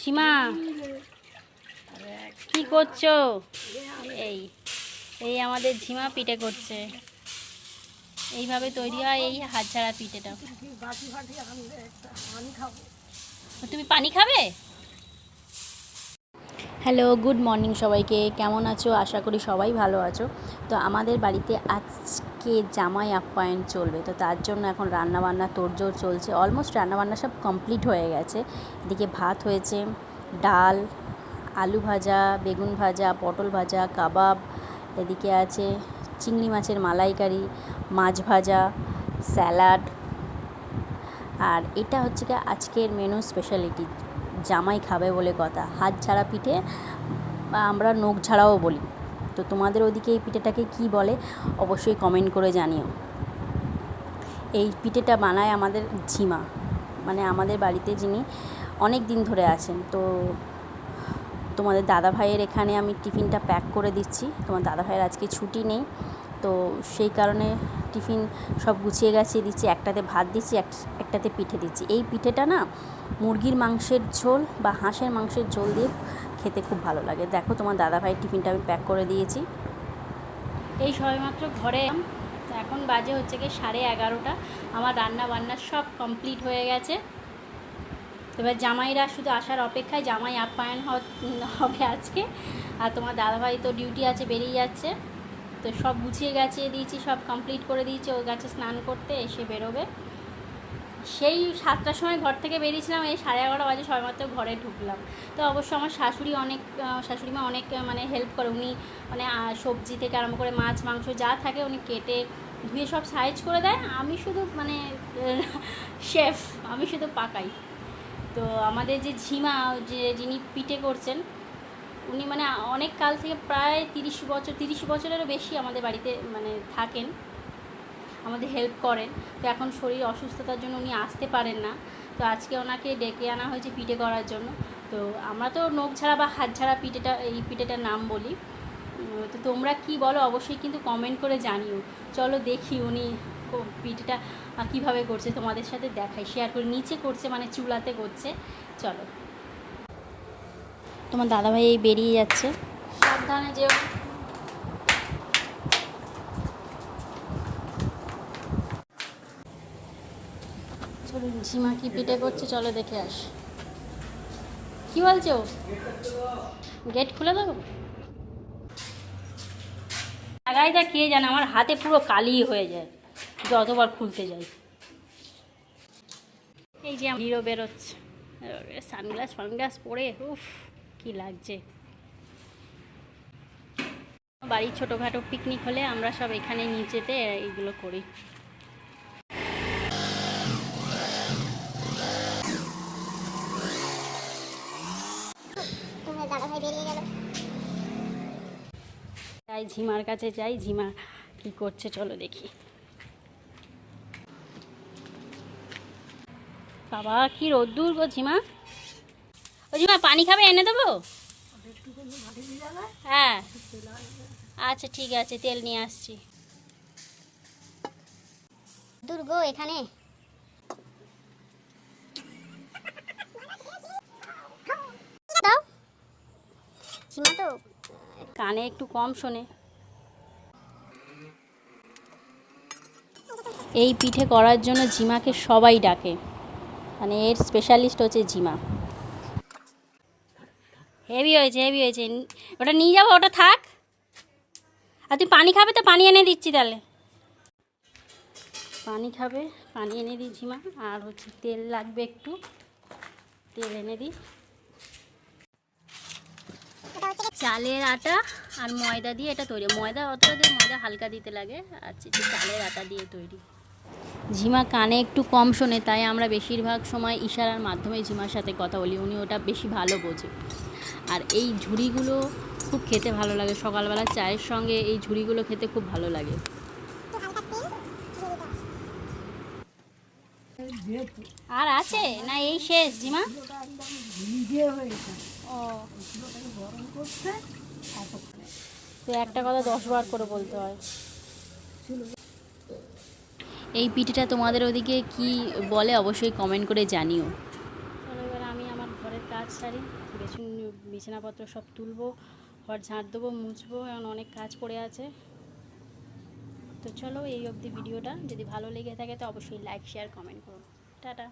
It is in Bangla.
সীমা, কি করছ? এই এই আমাদের ঝিমা পিঠে করছে। এইভাবে তৈরি হয় এই হাত ছাড়া পিঠেটা। তুমি পানি খাবে? হ্যালো, গুড মর্নিং সবাইকে। কেমন আছো? আশা করি সবাই ভালো আছো। তো আমাদের বাড়িতে আজকে জামাই আপ্যায়ন চলবে। তো তার জন্য এখন রান্নাবান্না, তোড়জোড় চলছে। অলমোস্ট রান্নাবান্না সব কমপ্লিট হয়ে গেছে। এদিকে ভাত হয়েছে, ডাল, আলু ভাজা, বেগুন ভাজা, পটল ভাজা, কাবাব, এদিকে আছে চিংড়ি মাছের মালাইকারি, মাছ ভাজা, স্যালাড। আর এটা হচ্ছে কি আজকের মেনু স্পেশালিটি জামাই খাবে বলে কথা। হাত ছাড়া পিঠে আমরা নোখ ছাড়াও বলি। তো তোমাদের ওদিকে এই পিঠেটাকে কি বলে অবশ্যই কমেন্ট করে জানিও। এই পিঠেটা বানায় আমাদের ঝিমা। মানে আমাদের বাড়িতে যিনি অনেক দিন ধরে আছেন। তো তোমাদের দাদা ভাইয়ের এখানে আমি টিফিনটা প্যাক করে দিচ্ছি। তোমার দাদা ভাইয়ের আজকে ছুটি নেই। তো সেই কারণে টিফিন সব গুছিয়ে গাছিয়ে দিচ্ছি, একটাতে ভাত দিচ্ছি, এক- একটাতে পিঠে দিচ্ছি। এই পিঠেটা না মুরগির মাংসের ঝোল বা হাঁসের মাংসের ঝোল দিয়ে খেতে খুব ভালো লাগে। দেখো তোমার দাদা ভাইয়ের টিফিনটা আমি প্যাক করে দিয়েছি। এই সবেমাত্র ঘরে এখন বাজে হচ্ছে কি সাড়ে এগারোটা। আমার রান্না বান্না সব কমপ্লিট হয়ে গেছে। এবার জামাইরা শুধু আসার অপেক্ষায় জামাই আপ্যায়ন হবে আজকে। আর তোমার দাদাভাই তো ডিউটি আছে, বেরিয়ে যাচ্ছে। তো সব গুছিয়ে গাছিয়ে দিয়েছি, সব কমপ্লিট করে দিয়েছি, ও গাছে স্নান করতে, এসে বেরোবে। সেই সাতটার সময় ঘর থেকে বেরিয়েছিলাম, এই সাড়ে এগারোটা বাজে সবেমাত্র ঘরে ঢুকলাম। তো অবশ্য আমার শাশুড়ি অনেক শাশুড়ি মা অনেক মানে হেল্প করে। উনি মানে সবজি থেকে আরম্ভ করে মাছ, মাংস যা থাকে উনি কেটে ধুয়ে সব সাইজ করে দেয়। আমি শুধু মানে শেফ আমি শুধু পাকাই। তো আমাদের যে ঝিমা, যে যিনি পিঠে করছেন উনি মানে অনেক কাল থেকে প্রায় তিরিশ বছর, তিরিশ বছরেরও বেশি আমাদের বাড়িতে মানে থাকেন, আমাদের হেল্প করেন। তো এখন শরীর অসুস্থতার জন্য উনি আসতে পারেন না। তো আজকে ওনাকে ডেকে আনা হয়েছে পিঠে করার জন্য। তো আমরা তো নোখ ছাড়া বা হাত ছাড়া পিঠেটা, এই পিঠেটার নাম বলি। তো তোমরা কি বলো অবশ্যই কিন্তু কমেন্ট করে জানিও। চলো দেখি উনি পিঠেটা কীভাবে করছে। তোমাদের সাথে দেখাই শেয়ার করে। নিচে করছে মানে চুলাতে করছে। চলো। তোমার দাদাভাই এই বেরিয়ে যাচ্ছে। সাবধানে যেও। চলুন ঝিমা কি পিঠে করছে চলো দেখে আস। কি বলছো গেট খুলে দেবো লাগাইটা কে জানে, আমার হাতে পুরো কালি হয়ে যায়, যতবার খুলতে যাই। এই যে হিরো বেরোচ্ছে। সানগ্লাস ফানগ্লাস পরে, উফ। কি লাগছে? বাড়ির ছোটোখাটো পিকনিক হলে আমরা সব এখানে নিচেতে এইগুলো করি। যাই ঝিমার কাছে যাই ঝিমা কি করছে চলো দেখি। বাবা কি রোদ্দুর গো ঝিমা। ও ঝিমা পানি খাবে? এনে দেবো? হ্যাঁ। আচ্ছা ঠিক আছে তেল নিয়ে আসছি। দুর্গ এখানে। তো কানে একটু কম শোনে। এই পিঠে করার জন্য ঝিমাকে সবাই ডাকে। মানে এর স্পেশালিস্ট হচ্ছে ঝিমা হেভি হয়েছে হেভি হয়েছে। ওটা নিয়ে যাব, ওটা থাক। আর তুই পানি খাবে তো পানি এনে দিচ্ছি তাহলে। পানি খাবে, পানি এনে দিই ঝিমা আর হচ্ছে তেল লাগবে একটু। তেল এনে দিই। চালের আটা আর ময়দা দিয়ে এটা তৈরি। ময়দা অতটা দিয়ে ময়দা হালকা দিতে লাগে, আর চালের আটা দিয়ে তৈরি। ঝিমা কানে একটু কম শোনে, তাই আমরা বেশিরভাগ সময় ইশারার মাধ্যমে ঝিমার সাথে কথা বলি। উনি ওটা বেশি ভালো বোঝে। আর এই ঝুড়িগুলো খুব খেতে ভালো লাগে। সকালবেলা চায়ের সঙ্গে এই ঝুড়িগুলো খেতে খুব ভালো লাগে। আর আছে? না, এই শেষ ও। তো একটা কথা দশ বার করে বলতে হয়। এই পিঠেটা তোমাদের ওদিকে কি বলে অবশ্যই কমেন্ট করে জানিও। এবার আমি আমার ঘরের কাজ সারি। বেসন, বিছানাপত্র সব তুলবো, ঘর ঝাঁট দেবো, মুছবো, এখন অনেক কাজ পড়ে আছে। তো চলো এই অবধি ভিডিওটা। যদি ভালো লেগে থাকে তো অবশ্যই লাইক শেয়ার কমেন্ট করুন টাটা।